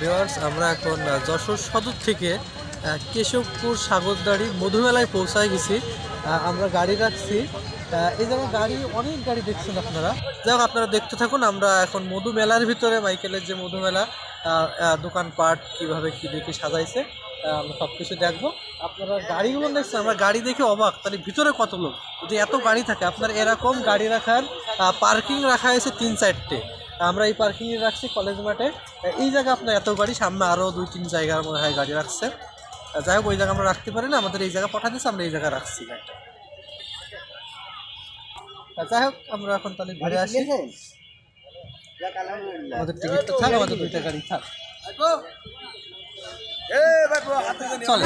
Viewers আমরা এখন যশোর সদর থেকে কেশবপুর সাগরদাড়ি মধুমেলায় পৌঁছায় গেছি। আমরা গাড়ি রাখছি। এই জায়গায় গাড়ি, অনেক গাড়ি দেখছেন আপনারা। যাই আপনারা দেখতে থাকুন, আমরা এখন মধু মেলার ভিতরে, মাইকেলের যে মধুমেলা দোকানপাট কীভাবে কি দেখে সাজাইছে আমরা সব কিছু দেখব। আপনারা গাড়িগুলো দেখছেন? আমরা গাড়ি দেখে অবাক। তাহলে ভিতরে কত লোক? যদি এত গাড়ি থাকে, আপনার এরকম গাড়ি রাখার পার্কিং রাখা হয়েছে তিন চারটে। আমরা এই পার্কিংয়ে রাখছি কলেজ মাঠে। এই জায়গা আপনার এত গাড়ি সামনে আরও দুই তিন জায়গার মনে হয় গাড়ি রাখছে। যাই হোক ওই জায়গা আমরা রাখতে পারি না আমাদের এই জায়গা পাঠা দিচ্ছে আমরা এই জায়গা রাখছি গাড়িটা। যাই হোক আমরা এখন তাহলে ঘুরে আসি। আমাদের টিকিটটা থাক আমাদের দুইটা গাড়ি থাক। চলে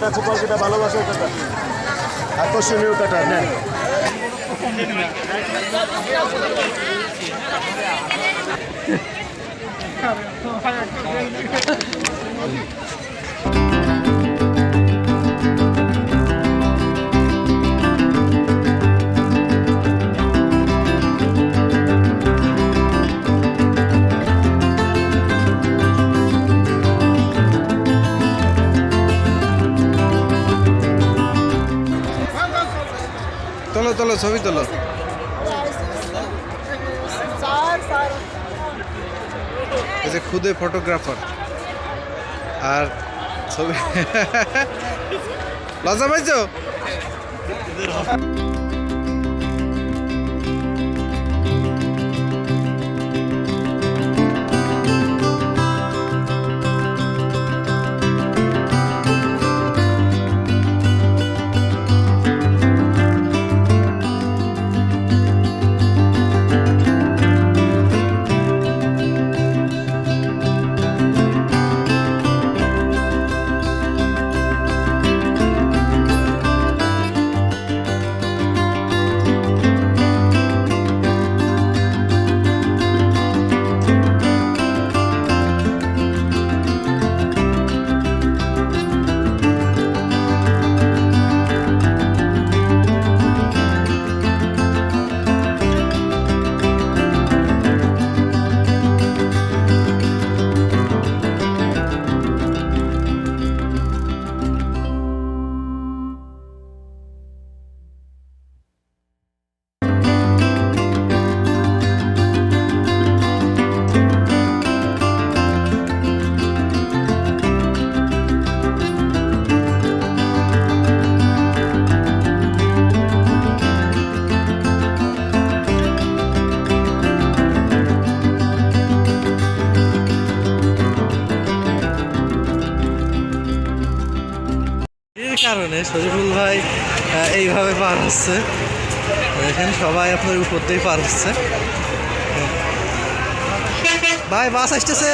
কাটা খোপার কাটা ভালোবাসার কাটা আকর্ষণীয় কাটা নেন তোলো তোলো ছবি তোলো। এই যে খুদে ফটোগ্রাফার। আর ছবি লজ্জা পাইছো? কারণে শরীফুল ভাই এইভাবে পার হচ্ছে। দেখেন, সবাই আপনার উপর পার হচ্ছে। ভাই, বাস আসতেছে।